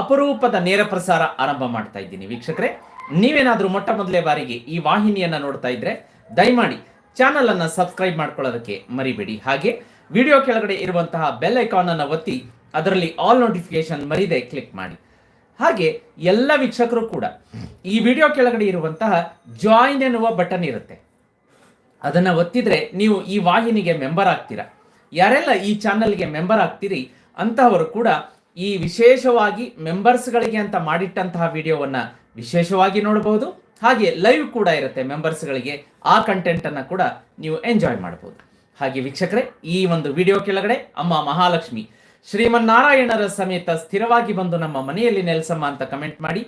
ಅಪರೂಪದ ನೇರ ಪ್ರಸಾರ ಆರಂಭ ಮಾಡ್ತಾ ಇದ್ದೀನಿ ವೀಕ್ಷಕರೇ. ನೀವೇನಾದರೂ ಮೊಟ್ಟ ಮೊದಲೇ ಬಾರಿಗೆ ಈ ವಾಹಿನಿಯನ್ನ ನೋಡ್ತಾ ಇದ್ರೆ ದಯಮಾಡಿ ಚಾನಲ್ ಅನ್ನ ಸಬ್ಸ್ಕ್ರೈಬ್ ಮಾಡ್ಕೊಳ್ಳೋದಕ್ಕೆ ಮರಿಬೇಡಿ. ಹಾಗೆ ವಿಡಿಯೋ ಕೆಳಗಡೆ ಇರುವಂತಹ ಬೆಲ್ ಐಕಾನ್ ಅನ್ನು ಒತ್ತಿ ಅದರಲ್ಲಿ ಆಲ್ ನೋಟಿಫಿಕೇಶನ್ ಮರಿದೆ ಕ್ಲಿಕ್ ಮಾಡಿ. ಹಾಗೆ ಎಲ್ಲ ವೀಕ್ಷಕರು ಕೂಡ ಈ ವಿಡಿಯೋ ಕೆಳಗಡೆ ಇರುವಂತಹ ಜಾಯಿನ್ ಎನ್ನುವ ಬಟನ್ ಇರುತ್ತೆ. ಅದನ್ನ ಒತ್ತಿದ್ರೆ ನೀವು ಈ ವಾಹಿನಿಗೆ ಮೆಂಬರ್ ಆಗ್ತೀರಾ. ಯಾರೆಲ್ಲ ಈ ಚಾನಲ್ಗೆ ಮೆಂಬರ್ ಆಗ್ತೀರಿ ಅಂತಹವರು ಕೂಡ ಈ ವಿಶೇಷವಾಗಿ ಮೆಂಬರ್ಸ್ಗಳಿಗೆ ಅಂತ ಮಾಡಿಟ್ಟಂತಹ ವಿಡಿಯೋವನ್ನು ವಿಶೇಷವಾಗಿ ನೋಡಬಹುದು. ಹಾಗೆ ಲೈವ್ ಕೂಡ ಇರುತ್ತೆ ಮೆಂಬರ್ಸ್ಗಳಿಗೆ ಆ ಕಂಟೆಂಟ್ ಅನ್ನ ಕೂಡ ನೀವು ಎಂಜಾಯ್ ಮಾಡಬಹುದು. ಹಾಗೆ ವೀಕ್ಷಕರೇ, ಈ ಒಂದು ವಿಡಿಯೋ ಕೆಳಗಡೆ ಅಮ್ಮ ಮಹಾಲಕ್ಷ್ಮಿ ಶ್ರೀಮನ್ನಾರಾಯಣರ ಸಮೇತ ಸ್ಥಿರವಾಗಿ ಬಂದು ನಮ್ಮ ಮನೆಯಲ್ಲಿ ನೆಲೆಸಮ್ಮ ಅಂತ ಕಮೆಂಟ್ ಮಾಡಿ,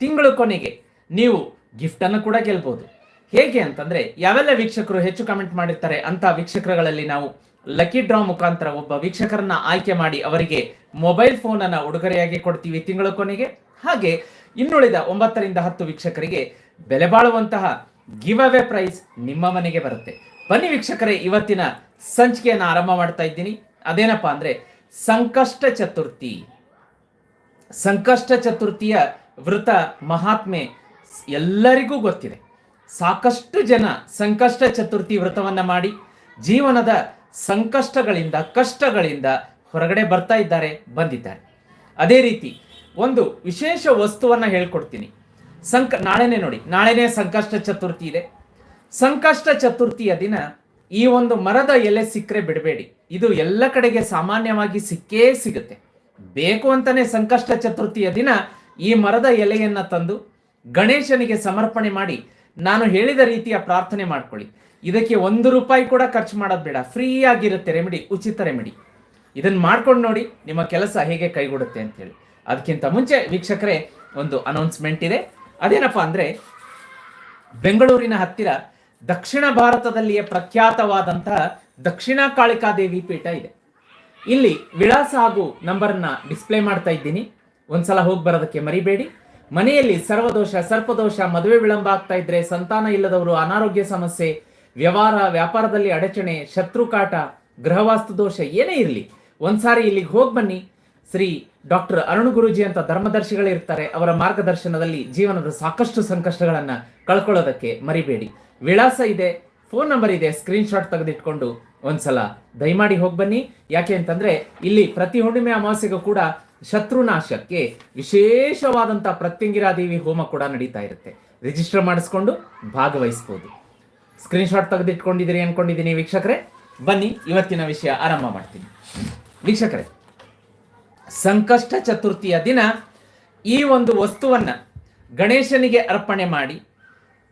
ತಿಂಗಳು ಕೊನೆಗೆ ನೀವು ಗಿಫ್ಟನ್ನು ಕೂಡ ಗೆಲ್ಬಹುದು. ಹೇಗೆ ಅಂತಂದ್ರೆ, ಯಾವೆಲ್ಲ ವೀಕ್ಷಕರು ಹೆಚ್ಚು ಕಮೆಂಟ್ ಮಾಡಿರ್ತಾರೆ ಅಂತ ವೀಕ್ಷಕರುಗಳಲ್ಲಿ ನಾವು ಲಕ್ಕಿ ಡ್ರಾ ಮುಖಾಂತರ ಒಬ್ಬ ವೀಕ್ಷಕರನ್ನ ಆಯ್ಕೆ ಮಾಡಿ ಅವರಿಗೆ ಮೊಬೈಲ್ ಫೋನ್ ಅನ್ನ ಉಡುಗೊರೆಯಾಗಿ ಕೊಡ್ತೀವಿ ತಿಂಗಳ ಕೊನೆಗೆ. ಹಾಗೆ ಇನ್ನುಳಿದ ಒಂಬತ್ತರಿಂದ ಹತ್ತು ವೀಕ್ಷಕರಿಗೆ ಬೆಲೆ ಬಾಳುವಂತಹ ಗಿವ್ ಅವೇ ಪ್ರೈಸ್ ನಿಮ್ಮ ಮನೆಗೆ ಬರುತ್ತೆ. ಬನ್ನಿ ವೀಕ್ಷಕರೇ, ಇವತ್ತಿನ ಸಂಚಿಕೆಯನ್ನು ಆರಂಭ ಮಾಡ್ತಾ ಇದ್ದೀನಿ. ಅದೇನಪ್ಪಾ ಅಂದ್ರೆ, ಸಂಕಷ್ಟ ಚತುರ್ಥಿ. ಸಂಕಷ್ಟ ಚತುರ್ಥಿಯ ವೃತ ಮಹಾತ್ಮೆ ಎಲ್ಲರಿಗೂ ಗೊತ್ತಿದೆ. ಸಾಕಷ್ಟು ಜನ ಸಂಕಷ್ಟ ಚತುರ್ಥಿ ವ್ರತವನ್ನು ಮಾಡಿ ಜೀವನದ ಸಂಕಷ್ಟಗಳಿಂದ, ಕಷ್ಟಗಳಿಂದ ಹೊರಗಡೆ ಬರ್ತಾ ಇದ್ದಾರೆ, ಬಂದಿದ್ದಾರೆ. ಅದೇ ರೀತಿ ಒಂದು ವಿಶೇಷ ವಸ್ತುವನ್ನ ಹೇಳ್ಕೊಡ್ತೀನಿ. ಸಂಕ, ನಾಳೆನೇ ನೋಡಿ, ನಾಳೆನೇ ಸಂಕಷ್ಟ ಚತುರ್ಥಿ ಇದೆ. ಸಂಕಷ್ಟ ಚತುರ್ಥಿಯ ದಿನ ಈ ಒಂದು ಮರದ ಎಲೆ ಸಿಕ್ಕರೆ ಬಿಡಬೇಡಿ. ಇದು ಎಲ್ಲ ಕಡೆಗೆ ಸಾಮಾನ್ಯವಾಗಿ ಸಿಕ್ಕೇ ಸಿಗುತ್ತೆ. ಬೇಕು ಅಂತಾನೆ ಸಂಕಷ್ಟ ಚತುರ್ಥಿಯ ದಿನ ಈ ಮರದ ಎಲೆಯನ್ನ ತಂದು ಗಣೇಶನಿಗೆ ಸಮರ್ಪಣೆ ಮಾಡಿ ನಾನು ಹೇಳಿದ ರೀತಿಯ ಪ್ರಾರ್ಥನೆ ಮಾಡ್ಕೊಳ್ಳಿ. ಇದಕ್ಕೆ ಒಂದು ರೂಪಾಯಿ ಕೂಡ ಖರ್ಚು ಮಾಡೋದು ಬೇಡ. ಫ್ರೀ ಆಗಿರುತ್ತೆ ರೆಮಿಡಿ, ಉಚಿತ ರೆಮಿಡಿ. ಇದನ್ನ ಮಾಡ್ಕೊಂಡು ನೋಡಿ ನಿಮ್ಮ ಕೆಲಸ ಹೇಗೆ ಕೈಗೂಡುತ್ತೆ ಅಂತೇಳಿ. ಅದಕ್ಕಿಂತ ಮುಂಚೆ ವೀಕ್ಷಕರೇ, ಒಂದು ಅನೌನ್ಸ್ಮೆಂಟ್ ಇದೆ. ಅದೇನಪ್ಪ ಅಂದ್ರೆ, ಬೆಂಗಳೂರಿನ ಹತ್ತಿರ ದಕ್ಷಿಣ ಭಾರತದಲ್ಲಿಯೇ ಪ್ರಖ್ಯಾತವಾದಂತಹ ದಕ್ಷಿಣ ಕಾಳಿಕಾದೇವಿ ಪೀಠ ಇದೆ. ಇಲ್ಲಿ ವಿಳಾಸ ಹಾಗೂ ನಂಬರ್ನ ಡಿಸ್ಪ್ಲೇ ಮಾಡ್ತಾ ಇದ್ದೀನಿ. ಒಂದ್ಸಲ ಹೋಗಿ ಬರೋದಕ್ಕೆ ಮರಿಬೇಡಿ. ಮನೆಯಲ್ಲಿ ಸರ್ವದೋಷ, ಸರ್ಪದೋಷ, ಮದುವೆ ವಿಳಂಬ ಆಗ್ತಾ ಇದ್ರೆ ಸಂತಾನ ಇಲ್ಲದವರು ಅನಾರೋಗ್ಯ ಸಮಸ್ಯೆ, ವ್ಯವಹಾರ, ವ್ಯಾಪಾರದಲ್ಲಿ ಅಡಚಣೆ, ಶತ್ರುಕಾಟ, ಗೃಹವಾಸ್ತು ದೋಷ ಏನೇ ಇರಲಿ. ಒಂದ್ಸಾರಿ ಇಲ್ಲಿಗೆ ಹೋಗಿ ಬನ್ನಿ. ಶ್ರೀ ಡಾಕ್ಟರ್ ಅರುಣ್ ಗುರುಜಿ ಅಂತ ಧರ್ಮದರ್ಶಿಗಳಿರ್ತಾರೆ ಅವರ ಮಾರ್ಗದರ್ಶನದಲ್ಲಿ ಜೀವನದ ಸಾಕಷ್ಟು ಸಂಕಷ್ಟಗಳನ್ನು ಕಳ್ಕೊಳ್ಳೋದಕ್ಕೆ ಮರಿಬೇಡಿ. ವಿಳಾಸ ಇದೆ ಫೋನ್ ನಂಬರ್ ಇದೆ ಸ್ಕ್ರೀನ್ ಶಾಟ್ ತೆಗೆದಿಟ್ಕೊಂಡು ಒಂದ್ಸಲ. ದಯಮಾಡಿ ಹೋಗಿ ಬನ್ನಿ ಯಾಕೆ ಅಂತಂದ್ರೆ, ಇಲ್ಲಿ ಪ್ರತಿ ಹುಣ್ಣಿಮೆ ಅಮಾವಾಸ್ಯೆಗೂ ಕೂಡ ಶತ್ರುನಾಶಕ್ಕೆ ವಿಶೇಷವಾದಂಥ ಪ್ರತ್ಯಂಗಿರಾದೇವಿ ಹೋಮ ಕೂಡ ನಡೀತಾ ಇರುತ್ತೆ. ರಿಜಿಸ್ಟರ್ ಮಾಡಿಸ್ಕೊಂಡು ಭಾಗವಹಿಸ್ಬೋದು. ಸ್ಕ್ರೀನ್ ಶಾಟ್ ತೆಗೆದಿಟ್ಕೊಂಡಿದ್ದೀರಿ ಅನ್ಕೊಂಡಿದ್ದೀನಿ ವೀಕ್ಷಕರೇ. ಬನ್ನಿ, ಇವತ್ತಿನ ವಿಷಯ ಆರಂಭ ಮಾಡ್ತೀನಿ. ವೀಕ್ಷಕರೇ, ಸಂಕಷ್ಟ ಚತುರ್ಥಿಯ ದಿನ ಈ ಒಂದು ವಸ್ತುವನ್ನ ಗಣೇಶನಿಗೆ ಅರ್ಪಣೆ ಮಾಡಿ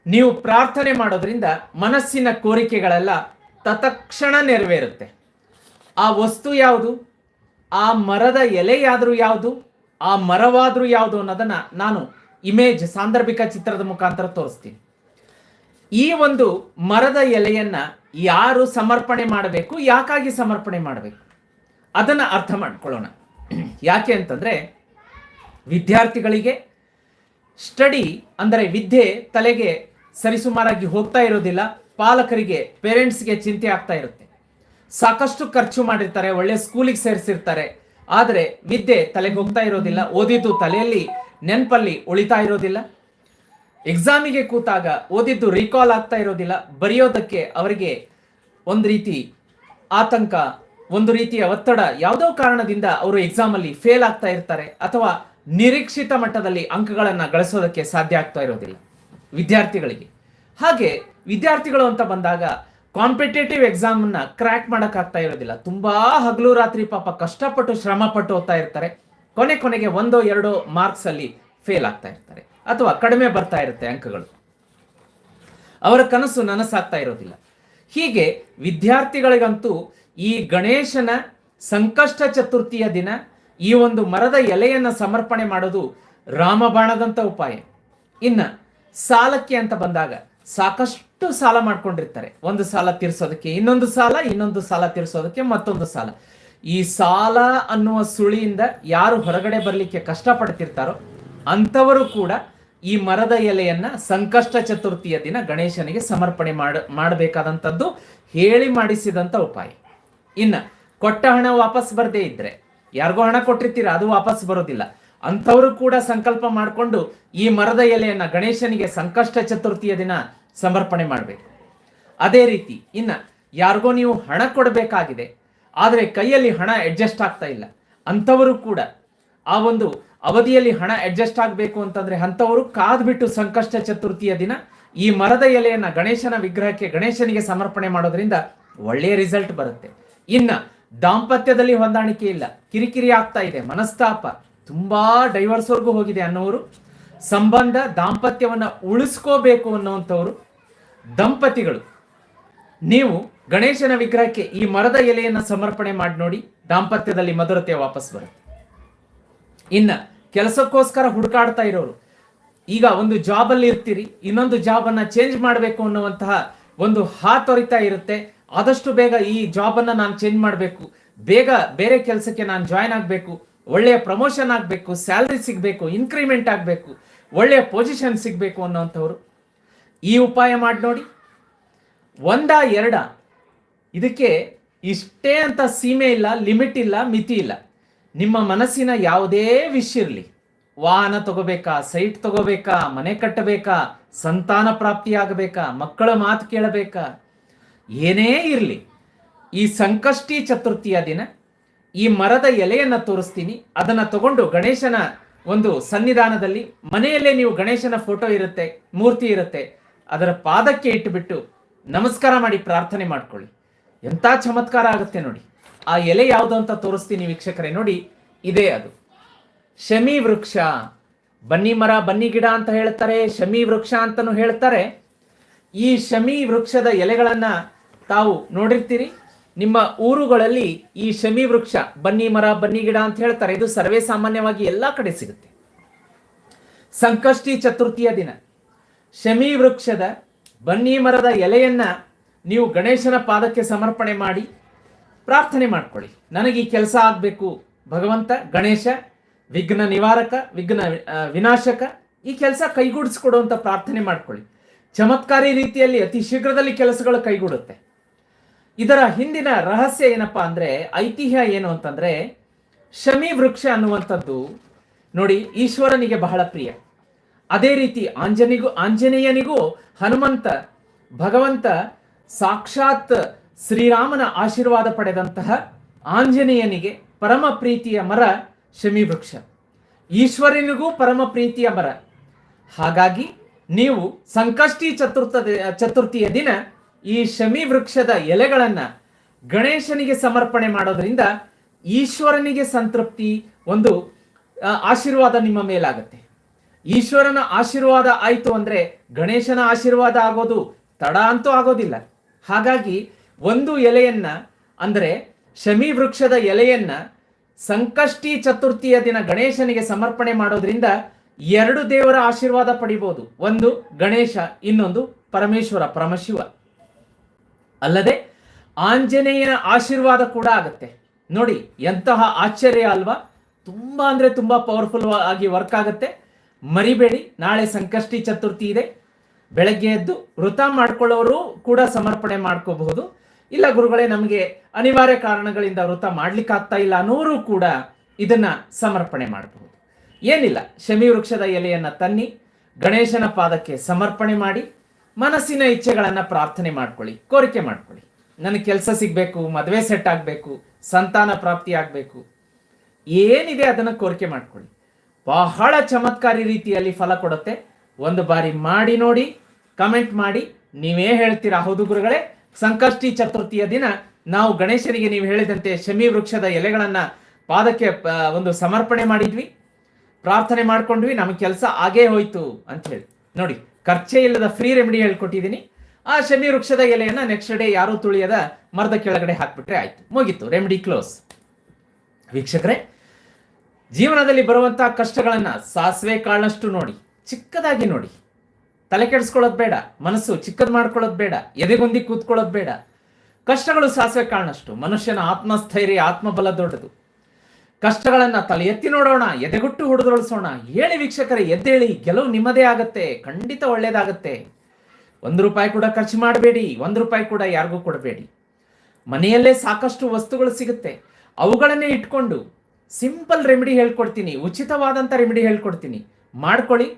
ನೀವು ಪ್ರಾರ್ಥನೆ ಮಾಡೋದ್ರಿಂದ ಮನಸ್ಸಿನ ಕೋರಿಕೆಗಳೆಲ್ಲ ತತ್ಕ್ಷಣ ನೆರವೇರುತ್ತೆ. ಆ ವಸ್ತು ಯಾವುದು? ಆ ಮರದ ಎಲೆಯಾದರೂ ಯಾವುದು? ಆ ಮರವಾದರೂ ಯಾವುದು ಅನ್ನೋದನ್ನ ನಾನು ಇಮೇಜ್ ಸಾಂದರ್ಭಿಕ ಚಿತ್ರದ ಮುಖಾಂತರ ತೋರಿಸ್ತೀನಿ. ಈ ಒಂದು ಮರದ ಎಲೆಯನ್ನ ಯಾರು ಸಮರ್ಪಣೆ ಮಾಡಬೇಕು? ಯಾಕಾಗಿ ಸಮರ್ಪಣೆ ಮಾಡಬೇಕು? ಅದನ್ನ ಅರ್ಥ ಮಾಡ್ಕೊಳ್ಳೋಣ. ಯಾಕೆ ಅಂತಂದ್ರೆ, ವಿದ್ಯಾರ್ಥಿಗಳಿಗೆ ಸ್ಟಡಿ ಅಂದರೆ ವಿದ್ಯೆ ತಲೆಗೆ ಸರಿಸುಮಾರಾಗಿ ಹೋಗ್ತಾ ಇರೋದಿಲ್ಲ. ಪಾಲಕರಿಗೆ ಪೇರೆಂಟ್ಸ್ಗೆ ಚಿಂತೆ ಆಗ್ತಾ ಇರುತ್ತೆ. ಸಾಕಷ್ಟು ಖರ್ಚು ಮಾಡಿರ್ತಾರೆ, ಒಳ್ಳೆ ಸ್ಕೂಲಿಗೆ ಸೇರಿಸಿರ್ತಾರೆ. ಆದರೆ ವಿದ್ಯೆ ತಲೆಗೆ ಹೋಗ್ತಾ ಇರೋದಿಲ್ಲ, ಓದಿದ್ದು ತಲೆಯಲ್ಲಿ ನೆನಪಲ್ಲಿ ಉಳಿತಾ ಇರೋದಿಲ್ಲ. ಎಕ್ಸಾಮಿಗೆ ಕೂತಾಗ ಓದಿದ್ದು ರೀಕಾಲ್ ಆಗ್ತಾ ಇರೋದಿಲ್ಲ. ಬರೆಯೋದಕ್ಕೆ ಅವರಿಗೆ ಒಂದು ರೀತಿ ಆತಂಕ, ಒಂದು ರೀತಿಯ ಒತ್ತಡ ಯಾವುದೋ ಕಾರಣದಿಂದ ಅವರು ಎಕ್ಸಾಮಲ್ಲಿ ಫೇಲ್ ಆಗ್ತಾ ಇರ್ತಾರೆ ಅಥವಾ ನಿರೀಕ್ಷಿತ ಮಟ್ಟದಲ್ಲಿ ಅಂಕಗಳನ್ನು ಗಳಿಸೋದಕ್ಕೆ ಸಾಧ್ಯ ಆಗ್ತಾ ಇರೋದಿಲ್ಲ. ವಿದ್ಯಾರ್ಥಿಗಳಿಗೆ. ಹಾಗೆ ವಿದ್ಯಾರ್ಥಿಗಳು ಅಂತ ಬಂದಾಗ ಕಾಂಪಿಟೇಟಿವ್ ಎಕ್ಸಾಮ್ ಅನ್ನ ಕ್ರ್ಯಾಕ್ ಮಾಡೋಕ್ಕಾಗ್ತಾ ಇರೋದಿಲ್ಲ. ತುಂಬಾ ಹಗಲು ರಾತ್ರಿ ಪಾಪ ಕಷ್ಟಪಟ್ಟು ಶ್ರಮ ಪಟ್ಟು ಓದ್ತಾ ಇರ್ತಾರೆ. ಕೊನೆ ಕೊನೆಗೆ ಒಂದೋ ಎರಡೋ ಮಾರ್ಕ್ಸ್ ಅಲ್ಲಿ ಫೇಲ್ ಆಗ್ತಾ ಇರ್ತಾರೆ. ಅಥವಾ ಕಡಿಮೆ ಬರ್ತಾ ಇರುತ್ತೆ ಅಂಕಗಳು. ಅವರ ಕನಸು ನನಸಾಗ್ತಾ ಇರೋದಿಲ್ಲ. ಹೀಗೆ ವಿದ್ಯಾರ್ಥಿಗಳಿಗಂತೂ ಈ ಗಣೇಶನ ಸಂಕಷ್ಟ ಚತುರ್ಥಿಯ ದಿನ ಈ ಒಂದು ಮರದ ಎಲೆಯನ್ನ ಸಮರ್ಪಣೆ ಮಾಡೋದು ರಾಮಬಾಣದಂಥ ಉಪಾಯ. ಇನ್ನ ಸಾಲಕ್ಕೆ ಅಂತ ಬಂದಾಗ ಸಾಕಷ್ಟು ಸಾಲ ಮಾಡ್ಕೊಂಡಿರ್ತಾರೆ. ಒಂದು ಸಾಲ ತೀರ್ಸೋದಕ್ಕೆ ಇನ್ನೊಂದು ಸಾಲ ಇನ್ನೊಂದು ಸಾಲ ತೀರ್ಸೋದಕ್ಕೆ ಮತ್ತೊಂದು ಸಾಲ. ಈ ಸಾಲ ಅನ್ನುವ ಸುಳಿಯಿಂದ ಯಾರು ಹೊರಗಡೆ ಬರಲಿಕ್ಕೆ ಕಷ್ಟಪಡ್ತಿರ್ತಾರೋ ಅಂಥವರು ಕೂಡ ಈ ಮರದ ಎಲೆಯನ್ನ ಸಂಕಷ್ಟ ಚತುರ್ಥಿಯ ದಿನ ಗಣೇಶನಿಗೆ ಸಮರ್ಪಣೆ ಮಾಡ, ಮಾಡಬೇಕಾದಂಥದ್ದು ಹೇಳಿ ಮಾಡಿಸಿದಂಥ ಉಪಾಯ. ಇನ್ನ ಕೊಟ್ಟ ಹಣ ವಾಪಸ್ ಬರದೇ ಇದ್ರೆ, ಯಾರಿಗೋ ಹಣ ಕೊಟ್ಟಿರ್ತೀರ, ಅದು ವಾಪಸ್ ಬರೋದಿಲ್ಲ. ಅಂಥವರು ಕೂಡ ಸಂಕಲ್ಪ ಮಾಡಿಕೊಂಡು ಈ ಮರದ ಎಲೆಯನ್ನ ಗಣೇಶನಿಗೆ ಸಂಕಷ್ಟ ಚತುರ್ಥಿಯ ದಿನ ಸಮರ್ಪಣೆ ಮಾಡಬೇಕು. ಅದೇ ರೀತಿ ಇನ್ನು ಯಾರಿಗೋ ನೀವು ಹಣ ಕೊಡಬೇಕಾಗಿದೆ, ಆದರೆ ಕೈಯಲ್ಲಿ ಹಣ ಅಡ್ಜಸ್ಟ್ ಆಗ್ತಾ ಇಲ್ಲ. ಅಂಥವರು ಕೂಡ ಆ ಒಂದು ಅವಧಿಯಲ್ಲಿ ಹಣ ಅಡ್ಜಸ್ಟ್ ಆಗಬೇಕು ಅಂತಂದರೆ ಅಂಥವರು ಕಾದ್ಬಿಟ್ಟು ಸಂಕಷ್ಟ ಚತುರ್ಥಿಯ ದಿನ ಈ ಮರದ ಎಲೆಯನ್ನು ಗಣೇಶನ ವಿಗ್ರಹಕ್ಕೆ ಗಣೇಶನಿಗೆ ಸಮರ್ಪಣೆ ಮಾಡೋದ್ರಿಂದ ಒಳ್ಳೆಯ ರಿಸಲ್ಟ್ ಬರುತ್ತೆ. ಇನ್ನು ದಾಂಪತ್ಯದಲ್ಲಿ ಹೊಂದಾಣಿಕೆ ಇಲ್ಲ, ಕಿರಿಕಿರಿ ಆಗ್ತಾ ಇದೆ, ಮನಸ್ತಾಪ ತುಂಬಾ ಡೈವರ್ಸ್ವರೆಗೂ ಹೋಗಿದೆ ಅನ್ನೋರು. ಸಂಬಂಧ ದಾಂಪತ್ಯವನ್ನ ಉಳಿಸ್ಕೋಬೇಕು ಅನ್ನುವಂಥವ್ರು ದಂಪತಿಗಳು. ನೀವು ಗಣೇಶನ ವಿಗ್ರಹಕ್ಕೆ ಈ ಮರದ ಎಲೆಯನ್ನು ಸಮರ್ಪಣೆ ಮಾಡಿ ನೋಡಿ, ದಾಂಪತ್ಯದಲ್ಲಿ ಮಧುರತೆ ವಾಪಸ್ ಬರುತ್ತೆ. ಇನ್ನ ಕೆಲಸಕ್ಕೋಸ್ಕರ ಹುಡುಕಾಡ್ತಾ ಇರೋರು, ಈಗ ಒಂದು ಜಾಬ್ ಅಲ್ಲಿ ಇರ್ತೀರಿ, ಇನ್ನೊಂದು ಜಾಬ್ ಅನ್ನ ಚೇಂಜ್ ಮಾಡಬೇಕು ಅನ್ನುವಂತಹ ಒಂದು ಹಾತೊರಿತಾ ಇರುತ್ತೆ. ಆದಷ್ಟು ಬೇಗ ಈ ಜಾಬ್ ಅನ್ನ ನಾನು ಚೇಂಜ್ ಮಾಡಬೇಕು. ಬೇಗ ಬೇರೆ ಕೆಲಸಕ್ಕೆ ನಾನು ಜಾಯ್ನ್ ಆಗಬೇಕು. ಒಳ್ಳೆಯ ಪ್ರಮೋಷನ್ ಆಗಬೇಕು ಸ್ಯಾಲ್ರಿ ಸಿಗಬೇಕು ಇನ್ಕ್ರಿಮೆಂಟ್ ಆಗಬೇಕು ಒಳ್ಳೆಯ ಪೊಸಿಷನ್ ಸಿಗಬೇಕು ಅನ್ನೋಂಥವ್ರು. ಈ ಉಪಾಯ ಮಾಡಿ ನೋಡಿ. ಒಂದ ಎರಡ, ಇದಕ್ಕೆ ಇಷ್ಟೇ ಅಂತ ಸೀಮೆ ಇಲ್ಲ ಲಿಮಿಟ್ ಇಲ್ಲ, ಮಿತಿ ಇಲ್ಲ. ನಿಮ್ಮ ಮನಸ್ಸಿನ ಯಾವುದೇ ವಿಷಯ ಇರಲಿ. ವಾಹನ ತಗೋಬೇಕಾ ಸೈಟ್ ತಗೋಬೇಕಾ, ಮನೆ ಕಟ್ಟಬೇಕಾ, ಸಂತಾನ ಪ್ರಾಪ್ತಿಯಾಗಬೇಕಾ ಮಕ್ಕಳ ಮಾತು ಕೇಳಬೇಕಾ, ಏನೇ ಇರಲಿ. ಈ ಸಂಕಷ್ಟಿ ಚತುರ್ಥಿಯ ದಿನ ಈ ಮರದ ಎಲೆಯನ್ನು ತೋರಿಸ್ತೀನಿ. ಅದನ್ನ ತಗೊಂಡು ಗಣೇಶನ ಒಂದು ಸನ್ನಿಧಾನದಲ್ಲಿ ಮನೆಯಲ್ಲೇ ನೀವು ಗಣೇಶನ ಫೋಟೋ ಇರುತ್ತೆ, ಮೂರ್ತಿ ಇರುತ್ತೆ, ಅದರ ಪಾದಕ್ಕೆ ಇಟ್ಟುಬಿಟ್ಟು ನಮಸ್ಕಾರ ಮಾಡಿ ಪ್ರಾರ್ಥನೆ ಮಾಡ್ಕೊಳ್ಳಿ. ಎಂಥ ಚಮತ್ಕಾರ ಆಗುತ್ತೆ ನೋಡಿ. ಆ ಎಲೆ ಯಾವುದು ಅಂತ ತೋರಿಸ್ತೀನಿ ವೀಕ್ಷಕರೇ, ನೋಡಿ, ಇದೇ ಅದು. ಶಮಿ ವೃಕ್ಷ. ಬನ್ನಿ ಮರ, ಬನ್ನಿ ಗಿಡ ಅಂತ ಹೇಳ್ತಾರೆ, ಶಮಿ ವೃಕ್ಷ ಅಂತಲೂ ಹೇಳ್ತಾರೆ. ಈ ಶಮಿ ವೃಕ್ಷದ ಎಲೆಗಳನ್ನು ತಾವು ನೋಡಿರ್ತೀರಿ? ನಿಮ್ಮ ಊರುಗಳಲ್ಲಿ ಈ ಶಮಿ ವೃಕ್ಷ, ಬನ್ನಿ ಮರ, ಬನ್ನಿ ಗಿಡ ಅಂತ ಹೇಳ್ತಾರೆ, ಇದು ಸರ್ವೇ ಸಾಮಾನ್ಯವಾಗಿ ಎಲ್ಲ ಕಡೆ ಸಿಗುತ್ತೆ. ಸಂಕಷ್ಟಿ ಚತುರ್ಥಿಯ ದಿನ. ಶಮಿ ವೃಕ್ಷದ, ಬನ್ನಿ ಮರದ ಎಲೆಯನ್ನ ನೀವು ಗಣೇಶನ ಪಾದಕ್ಕೆ ಸಮರ್ಪಣೆ ಮಾಡಿ ಪ್ರಾರ್ಥನೆ ಮಾಡ್ಕೊಳ್ಳಿ. ನನಗೆ ಈ ಕೆಲಸ ಆಗಬೇಕು. ಭಗವಂತ, ಗಣೇಶ, ವಿಘ್ನ ನಿವಾರಕ, ವಿಘ್ನ ವಿನಾಶಕ, ಈ ಕೆಲಸ ಕೈಗೂಡಿಸ್ಕೊಡುವಂತ ಪ್ರಾರ್ಥನೆ ಮಾಡ್ಕೊಳ್ಳಿ. ಚಮತ್ಕಾರಿ ರೀತಿಯಲ್ಲಿ ಅತಿ ಶೀಘ್ರದಲ್ಲಿ ಕೆಲಸಗಳು ಕೈಗೂಡುತ್ತೆ. ಇದರ ಹಿಂದಿನ ರಹಸ್ಯ ಏನಪ್ಪಾ ಅಂದ್ರೆ, ಐತಿಹ್ಯ ಏನು ಅಂತಂದ್ರೆ, ಶಮಿ ವೃಕ್ಷ ಅನ್ನುವಂಥದ್ದು ನೋಡಿ ಈಶ್ವರನಿಗೆ ಬಹಳ ಪ್ರಿಯ. ಅದೇ ರೀತಿ ಆಂಜನಿಗೂ, ಆಂಜನೇಯನಿಗೂ ಹನುಮಂತ, ಭಗವಂತ ಸಾಕ್ಷಾತ್ ಶ್ರೀರಾಮನ ಆಶೀರ್ವಾದ ಪಡೆದಂತಹ ಆಂಜನೇಯನಿಗೆ ಪರಮ ಪ್ರೀತಿಯ ಮರ ಶಮಿ ವೃಕ್ಷ. ಈಶ್ವರನಿಗೂ ಪರಮ ಪ್ರೀತಿಯ ಮರ. ಹಾಗಾಗಿ ನೀವು ಸಂಕಷ್ಟಿ ಚತುರ್ಥ ಚತುರ್ಥಿಯ ದಿನ ಈ ಶಮಿ ವೃಕ್ಷದ ಎಲೆಗಳನ್ನ ಗಣೇಶನಿಗೆ ಸಮರ್ಪಣೆ ಮಾಡೋದ್ರಿಂದ ಈಶ್ವರನಿಗೆ ಸಂತೃಪ್ತಿ, ಒಂದು ಆಶೀರ್ವಾದ ನಿಮ್ಮ ಮೇಲಾಗತ್ತೆ. ಈಶ್ವರನ ಆಶೀರ್ವಾದ ಆಯಿತು ಅಂದ್ರೆ ಗಣೇಶನ ಆಶೀರ್ವಾದ ಆಗೋದು ತಡ ಅಂತೂ ಆಗೋದಿಲ್ಲ. ಹಾಗಾಗಿ ಒಂದು ಎಲೆಯನ್ನ, ಅಂದ್ರೆ ಶಮಿ ವೃಕ್ಷದ ಎಲೆಯನ್ನ ಸಂಕಷ್ಟಿ ಚತುರ್ಥಿಯ ದಿನ ಗಣೇಶನಿಗೆ ಸಮರ್ಪಣೆ ಮಾಡೋದ್ರಿಂದ ಎರಡು ದೇವರ ಆಶೀರ್ವಾದ ಪಡಿಬಹುದು ಒಂದು ಗಣೇಶ, ಇನ್ನೊಂದು ಪರಮೇಶ್ವರ, ಪರಮಶಿವ. ಅಲ್ಲದೆ ಆಂಜನೇಯನ ಆಶೀರ್ವಾದ ಕೂಡ ಆಗುತ್ತೆ. ನೋಡಿ, ಎಂತಹ ಆಶ್ಚರ್ಯ ಅಲ್ವಾ? ತುಂಬಾ ಅಂದ್ರೆ ತುಂಬಾ ಪವರ್ಫುಲ್ ಆಗಿ ವರ್ಕ್ ಆಗುತ್ತೆ. ಮರಿಬೇಡಿ, ನಾಳೆ ಸಂಕಷ್ಟಿ ಚತುರ್ಥಿ ಇದೆ. ಬೆಳಗ್ಗೆ ಎದ್ದು ವೃತ ಮಾಡ್ಕೊಳ್ಳೋರು ಕೂಡ ಸಮರ್ಪಣೆ ಮಾಡ್ಕೋಬಹುದು. ಇಲ್ಲ ಗುರುಗಳೇ, ನಮಗೆ ಅನಿವಾರ್ಯ ಕಾರಣಗಳಿಂದ ವೃತ ಮಾಡ್ಲಿಕ್ಕೆ ಆಗ್ತಾ ಇಲ್ಲ ಅನ್ನೋರು ಕೂಡ ಇದನ್ನ ಸಮರ್ಪಣೆ ಮಾಡಬಹುದು. ಏನಿಲ್ಲ, ಶಮಿ ವೃಕ್ಷದ ಎಲೆಯನ್ನು ತನ್ನಿ, ಗಣೇಶನ ಪಾದಕ್ಕೆ ಸಮರ್ಪಣೆ ಮಾಡಿ ಮನಸ್ಸಿನ ಇಚ್ಛೆಗಳನ್ನು ಪ್ರಾರ್ಥನೆ ಮಾಡ್ಕೊಳ್ಳಿ, ಕೋರಿಕೆ ಮಾಡ್ಕೊಳ್ಳಿ. ನನಗೆ ಕೆಲಸ ಸಿಗಬೇಕು, ಮದುವೆ ಸೆಟ್ ಆಗಬೇಕು, ಸಂತಾನ ಪ್ರಾಪ್ತಿ ಆಗಬೇಕು. ಏನಿದೆ ಅದನ್ನು ಕೋರಿಕೆ ಮಾಡ್ಕೊಳ್ಳಿ. ಬಹಳ ಚಮತ್ಕಾರಿ ರೀತಿಯಲ್ಲಿ ಫಲ ಕೊಡುತ್ತೆ. ಒಂದು ಬಾರಿ ಮಾಡಿ ನೋಡಿ ಕಮೆಂಟ್ ಮಾಡಿ, ನೀವೇ ಹೇಳ್ತೀರಾ? ಹೌದು ಗುರುಗಳೇ, ಸಂಕಷ್ಟಿ ಚತುರ್ಥಿಯ ದಿನ ನಾವು ಗಣೇಶನಿಗೆ ನೀವು ಹೇಳಿದಂತೆ ಶಮಿ ವೃಕ್ಷದ ಎಲೆಗಳನ್ನು ಪಾದಕ್ಕೆ ಒಂದು ಸಮರ್ಪಣೆ ಮಾಡಿದ್ವಿ. ಪ್ರಾರ್ಥನೆ ಮಾಡ್ಕೊಂಡ್ವಿ ನಮ್ಮ ಕೆಲಸ ಆಗೇ ಹೋಯ್ತು ಅಂತ ಹೇಳಿ ನೋಡಿ ಖರ್ಚೇ ಇಲ್ಲದ ಫ್ರೀ ರೆಮಿಡಿ ಹೇಳ್ಕೊಟ್ಟಿದ್ದೀನಿ. ಆ ಶಮಿ ವೃಕ್ಷದ ಎಲೆಯನ್ನ ನೆಕ್ಸ್ಟ್ ಡೇ ಯಾರು ತುಳಿಯದ ಮರದ ಕೆಳಗಡೆ ಹಾಕ್ಬಿಟ್ರೆ ಆಯ್ತು. ಮುಗಿತು. ರೆಮಿಡಿ ಕ್ಲೋಸ್ ವೀಕ್ಷಕರೇ, ಜೀವನದಲ್ಲಿ ಬರುವಂತಹ ಕಷ್ಟಗಳನ್ನ ಸಾಸಿವೆ ಕಾಳಷ್ಟು ನೋಡಿ, ಚಿಕ್ಕದಾಗಿ ನೋಡಿ. ತಲೆ ಕೆಡಿಸ್ಕೊಳ್ಳೋದು ಬೇಡ, ಮನಸ್ಸು ಚಿಕ್ಕದ್ ಮಾಡ್ಕೊಳ್ಳೋದು ಬೇಡ, ಎದೆಗೊಂದಿ ಕೂತ್ಕೊಳ್ಳೋದು ಬೇಡ. ಕಷ್ಟಗಳು ಸಾಸಿವೆ ಕಾಳನಷ್ಟು ಮನುಷ್ಯನ ಆತ್ಮಸ್ಥೈರ್ಯ, ಆತ್ಮಬಲ ದೊಡ್ಡದು. ಕಷ್ಟಗಳನ್ನ ತಲೆ ಎತ್ತಿ ನೋಡೋಣ, ಎದೆಗುಟ್ಟು ಹೊಡೆದೊಳಿಸೋಣ ಹೇಳಿ ವೀಕ್ಷಕರ, ಎದ್ದೇಳಿ, ಗೆಲುವು ನಿಮ್ಮದೇ ಆಗತ್ತೆ, ಖಂಡಿತ ಒಳ್ಳೇದಾಗತ್ತೆ. ಒಂದು ರೂಪಾಯಿ ಕೂಡ ಖರ್ಚು ಮಾಡಬೇಡಿ, ಒಂದು ರೂಪಾಯಿ ಕೂಡ ಯಾರಿಗೂ ಕೊಡಬೇಡಿ. ಮನೆಯಲ್ಲೇ ಸಾಕಷ್ಟು ವಸ್ತುಗಳು ಸಿಗುತ್ತೆ. ಅವುಗಳನ್ನೇ ಇಟ್ಕೊಂಡು ಸಿಂಪಲ್ ರೆಮಿಡಿ ಹೇಳ್ಕೊಡ್ತೀನಿ ಉಚಿತವಾದಂಥ ರೆಮಿಡಿ ಹೇಳ್ಕೊಡ್ತೀನಿ. ಮಾಡ್ಕೊಳ್ಳಿ,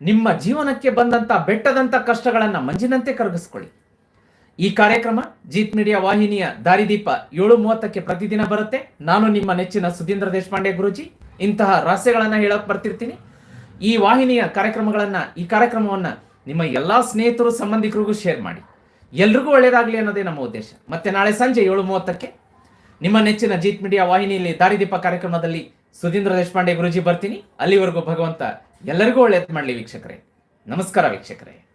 ನಿಮ್ಮ ಜೀವನಕ್ಕೆ ಬಂದಂಥ ಬೆಟ್ಟದಂಥ ಕಷ್ಟಗಳನ್ನು ಮಂಜಿನಂತೆ ಕರಗಿಸ್ಕೊಳ್ಳಿ. ಈ ಕಾರ್ಯಕ್ರಮ ಜೀತ್ ಮೀಡಿಯಾ ವಾಹಿನಿಯ ದಾರಿದೀಪ ಏಳು ಮೂವತ್ತಕ್ಕೆ ಪ್ರತಿದಿನ ಬರುತ್ತೆ. ನಾನು ನಿಮ್ಮ ನೆಚ್ಚಿನ ಸುಧೀಂದ್ರ ದೇಶಪಾಂಡೆ ಗುರುಜಿ. ಇಂತಹ ರಹಸ್ಯಗಳನ್ನು ಹೇಳಕ್ ಬರ್ತಿರ್ತೀನಿ. ಈ ವಾಹಿನಿಯ ಕಾರ್ಯಕ್ರಮಗಳನ್ನು, ಈ ಕಾರ್ಯಕ್ರಮವನ್ನ ನಿಮ್ಮ ಎಲ್ಲಾ ಸ್ನೇಹಿತರು, ಸಂಬಂಧಿಕರಿಗೂ ಶೇರ್ ಮಾಡಿ. ಎಲ್ರಿಗೂ ಒಳ್ಳೆಯದಾಗಲಿ ಅನ್ನೋದೇ ನಮ್ಮ ಉದ್ದೇಶ. ಮತ್ತೆ ನಾಳೆ ಸಂಜೆ ಏಳು ಮೂವತ್ತಕ್ಕೆ ನಿಮ್ಮ ನೆಚ್ಚಿನ ಜೀತ್ ಮೀಡಿಯಾ ವಾಹಿನಿಯಲ್ಲಿ ದಾರಿದೀಪ ಕಾರ್ಯಕ್ರಮದಲ್ಲಿ ಸುಧೀಂದ್ರ ದೇಶಪಾಂಡೆ ಗುರುಜಿ ಬರ್ತೀನಿ. ಅಲ್ಲಿವರೆಗೂ ಭಗವಂತ ಎಲ್ಲರಿಗೂ ಒಳ್ಳೇದು ಮಾಡಲಿ ವೀಕ್ಷಕರೇ. ನಮಸ್ಕಾರ ವೀಕ್ಷಕರೇ.